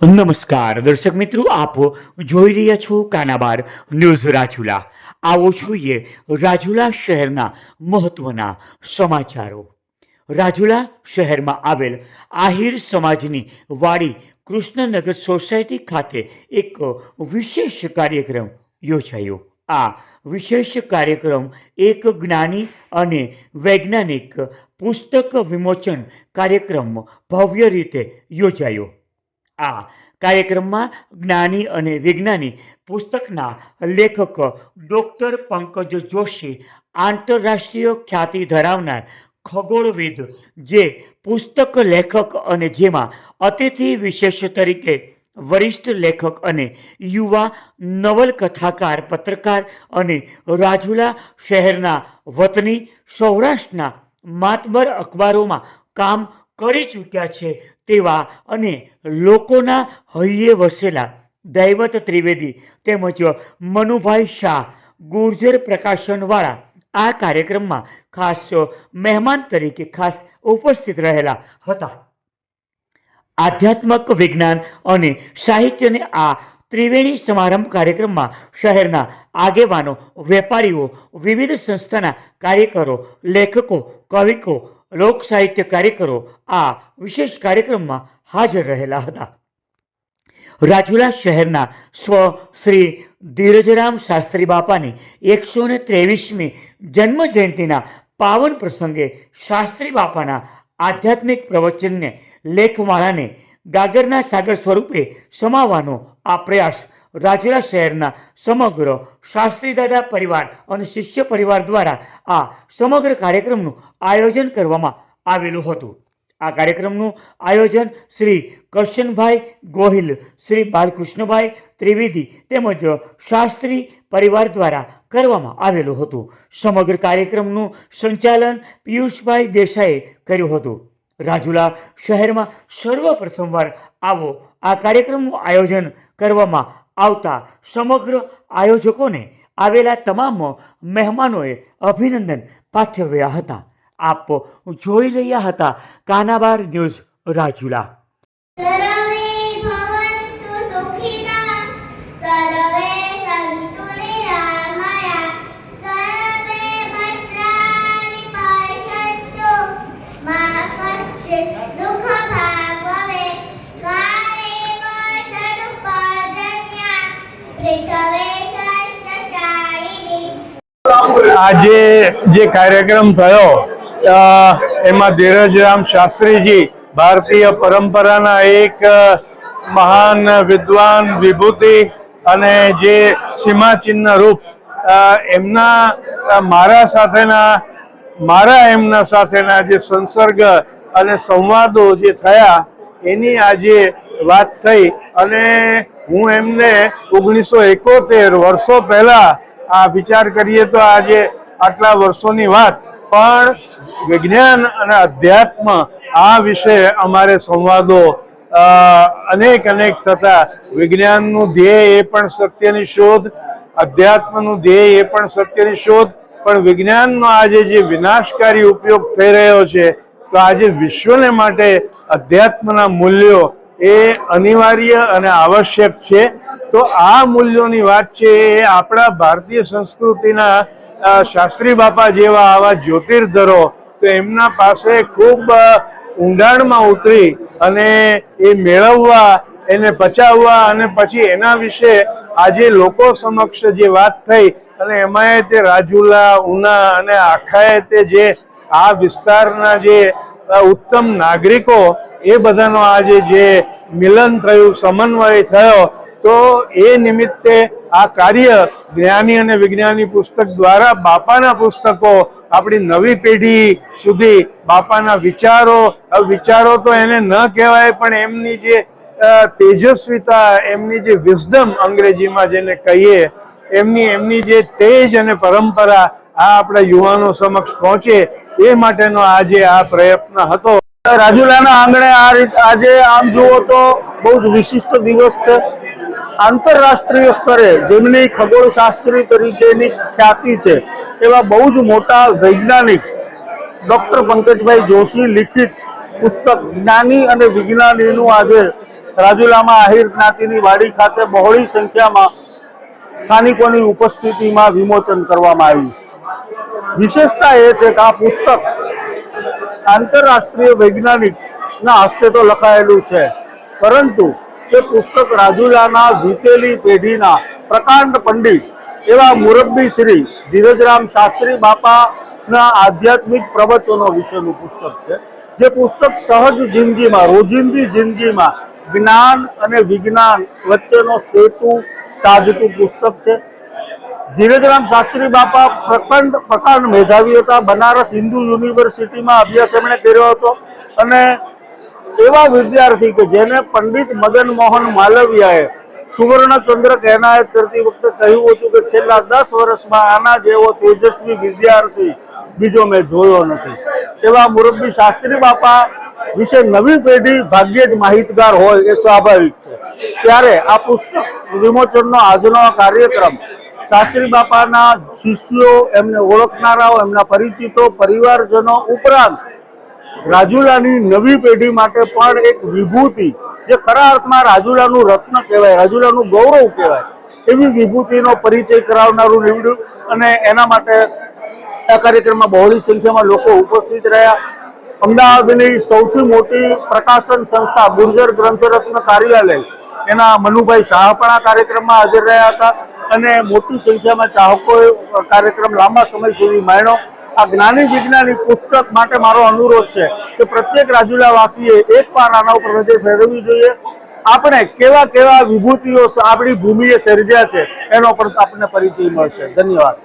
નમસ્કાર, દર્શક મિત્રો, આપ જોઈ રહ્યા છો કાનાબાર ન્યૂઝ રાજુલા. આવો જોઈએ રાજુલા શહેરના મહત્વના સમાચારો. રાજુલા શહેરમાં આવેલ આહિર સમાજની વાડી કૃષ્ણનગર સોસાયટી ખાતે એક વિશેષ કાર્યક્રમ યોજાયો. આ વિશેષ કાર્યક્રમ એક જ્ઞાની અને વૈજ્ઞાનિક પુસ્તક વિમોચન કાર્યક્રમ ભવ્ય રીતે યોજાયો. આ કાર્યક્રમમાં જ્ઞાની અને વિજ્ઞાની પુસ્તકના લેખક ડૉક્ટર પંકજ જોશી, આંતરરાષ્ટ્રીય ખ્યાતિ ધરાવનાર ખગોળવિદ જે પુસ્તક લેખક અને જેમાં અતિથિ વિશેષ તરીકે વરિષ્ઠ લેખક અને યુવા નવલકથાકાર, પત્રકાર અને રાજુલા શહેરના વતની સૌરાષ્ટ્રના માતબર અખબારોમાં કામ કરી ચૂક્યા છે તેવા અને લોકોના હૈયે વસેલા દૈવત ત્રિવેદી તેમજ મનુભાઈ શાહ, ગુર્જર પ્રકાશનવાળા આ કાર્યક્રમમાં ખાસ મહેમાન તરીકે ખાસ ઉપસ્થિત રહેલા હતા. આધ્યાત્મક વિજ્ઞાન અને સાહિત્યને આ ત્રિવેણી સમારંભ કાર્યક્રમમાં શહેરના આગેવાનો, વેપારીઓ, વિવિધ સંસ્થાના કાર્યકરો, લેખકો, કવિકો લોક સાહિત્ય કાર્યકરો આ વિશેષ કાર્યક્રમમાં હાજર રહેલા હતા. રાજુલા શહેરના સ્વ શ્રી ધીરજરામ શાસ્ત્રી બાપાની એકસો ને ત્રેવીસમી જન્મ જયંતિના પાવન પ્રસંગે શાસ્ત્રી બાપાના આધ્યાત્મિક પ્રવચનને લેખમાળાને ગાગરના સાગર સ્વરૂપે સમાવવાનો આ પ્રયાસ રાજુલા શહેરના સમગ્ર શાસ્ત્રી દાદા પરિવાર અને શિષ્ય પરિવાર દ્વારા આ સમગ્ર કાર્યક્રમનું આયોજન કરવામાં આવેલું હતું. આ કાર્યક્રમનું આયોજન શ્રી કરશનભાઈ ગોહિલ, શ્રી બાલકૃષ્ણભાઈ ત્રિવેદી તેમજ શાસ્ત્રી પરિવાર દ્વારા કરવામાં આવેલું હતું. સમગ્ર કાર્યક્રમનું સંચાલન પિયુષભાઈ દેસાઈએ કર્યું હતું. રાજુલા શહેરમાં સર્વપ્રથમવાર આવો આ કાર્યક્રમનું આયોજન કરવામાં આવતા સમગ્ર આયોજકોને આવેલા તમામ મહેમાનોએ અભિનંદન પાઠવ્યા હતા. આપ જોઈ રહ્યા હતા કાનાબાર ન્યૂઝ રાજુલા. આજે જે કાર્યક્રમ થયો એમાં ધીરજરામ શાસ્ત્રીજી ભારતીય પરંપરાના એક મહાન વિદ્વાન વિભૂતિ અને જે સીમાચિહ્ન રૂપ એમના મારા સાથેના, મારા એમના સાથેના જે સંસર્ગ અને સંવાદો જે થયા, એની આજે વાત થઈ અને હું એમને ઓગણીસો એકોતેર વર્ષો પહેલા આ વિચાર કરીએ તો આજે આટલા વર્ષોની વાત, પણ વિજ્ઞાન અને અધ્યાત્મ આ વિશે અમારે સંવાદો અનેક અનેક થતા. વિજ્ઞાનનું ધ્યેય એ પણ સત્યની શોધ, અધ્યાત્મનું ધ્યેય એ પણ સત્યની શોધ. પણ વિજ્ઞાનનો આજે જે વિનાશકારી ઉપયોગ થઈ રહ્યો છે, તો આજે વિશ્વને માટે અધ્યાત્મના મૂલ્યો એ અનિવાર્ય અને આવશ્યક છે. તો આ મૂલ્યોની વાત છે એ આપણા ભારતીય સંસ્કૃતિના શાસ્ત્રી બાપા જેવા આવા જ્યોતિર્ધરો તો એમના પાસે ખૂબ ઊંડાણમાં ઉતરી અને એ મેળવવા, એને પચાવવા અને પછી એના વિશે આજે લોકો સમક્ષ જે વાત થઈ અને એમાંય તે રાજુલા, ઉના અને આખાએ તે જે આ વિસ્તારના જે ઉત્તમ નાગરિકો એ બધાનો આજે જે મિલન થયું, સમન્વય થયો, તો એ નિમિત્તે આ કાર્ય જ્ઞાની અને વિજ્ઞાની પુસ્તક દ્વારા બાપાના પુસ્તકો આપણી નવી પેઢી સુધી બાપાના વિચારો વિચારો તો એને ન કહેવાય, પણ એમની જે તેજસ્વીતા, એમની જે વિઝડમ અંગ્રેજીમાં જેને કહીએ, એમની એમની જે તેજ અને પરંપરા આ આપણા યુવાનો સમક્ષ પહોંચે એ માટેનો આજે આ પ્રયત્ન હતો. રાજુલાના આંગણે આ રીતે, આજે આમ જુઓ તો બહુ જ વિશિષ્ટ દિવસ આંતરરાષ્ટ્રીય સ્તરે જેમની ખગોળશાસ્ત્રી તરીકેની ખ્યાતિ છે, એવા બહુ જ મોટા વૈજ્ઞાનિક ડૉક્ટર પંકજભાઈ જોશી લિખિત પુસ્તક જ્ઞાની અને વિજ્ઞાનીનું આજે રાજુલામાં આહિર જ્ઞાતિની વાડી ખાતે બહોળી સંખ્યામાં સ્થાનિકોની ઉપસ્થિતિમાં વિમોચન કરવામાં આવ્યું. વિશેષતા એ છે કે આ પુસ્તક આંતરરાષ્ટ્રીય વૈજ્ઞાનિકના હસ્તે તો લખાયેલું છે, પરંતુ એ પુસ્તક રાજુલાના વીતેલી પેઢીના પ્રકાંડ પંડિત એવા મુરબ્બી શ્રી ધીરજરામ શાસ્ત્રી બાપાના આધ્યાત્મિક પ્રવચનો વિશેનું પુસ્તક છે. જે પુસ્તક સહજ જિંદગીમાં, રોજિંદી જિંદગીમાં જ્ઞાન અને વિજ્ઞાન વચ્ચેનો સેતુ સાધતું પુસ્તક છે. ધીરજરામ શાસ્ત્રી બાપા પ્રકંડ પ્રકાંડ મેધાવી હતા. બનારસ હિન્દુ યુનિવર્સિટીમાં અભ્યાસ એમણે કર્યો હતો અને એવા વિદ્યાર્થી કે જેને પંડિત મદન મોહન માલવિયાએ સુવર્ણ ચંદ્રક એનાયત કરતી વખતે કહ્યું હતું કે છેલ્લા દસ વર્ષમાં આના જેવો તેજસ્વી વિદ્યાર્થી બીજો મેં જોયો નથી. એવા મુરબ્બી શાસ્ત્રી બાપા વિશે નવી પેઢી ભાગ્યે જ માહિતગાર હોય એ સ્વાભાવિક છે. ત્યારે આ પુસ્તક વિમોચનનો આજનો કાર્યક્રમ શાસ્ત્રી બાપાના શિષ્યો, એમને ઓળખનારાઓ, એમના પરિચિતો, પરિવારજનો ઉપરાંત રાજુલાની નવી પેઢી માટે પણ એક વિભૂતિ, જે ખરા અર્થમાં રાજુલાનું રત્ન કહેવાય, રાજુલાનું ગૌરવ કહેવાય, એવી વિભૂતિનો પરિચય કરાવનારું નીવડ્યું અને એના માટે આ કાર્યક્રમમાં બહોળી સંખ્યામાં લોકો ઉપસ્થિત રહ્યા. અમદાવાદની સૌથી મોટી પ્રકાશન સંસ્થા, ગુર્જર ગ્રંથરત્ન કાર્યાલય, એના મનુભાઈ શાહ પણ આ કાર્યક્રમમાં હાજર રહ્યા હતા અને મોટી સંખ્યામાં ચાહકોએ કાર્યક્રમ લાંબા સમય સુધી માણ્યો. આ જ્ઞાની વિજ્ઞાની પુસ્તક માટે મારો અનુરોધ છે કે પ્રત્યેક રાજુલાવાસીએ એક વાર આના ઉપર નજર ફેરવવી જોઈએ. આપણે કેવા કેવા વિભૂતિઓ આપણી ભૂમિએ સર્જ્યા છે, એનો પણ આપણને પરિચય મળશે. ધન્યવાદ.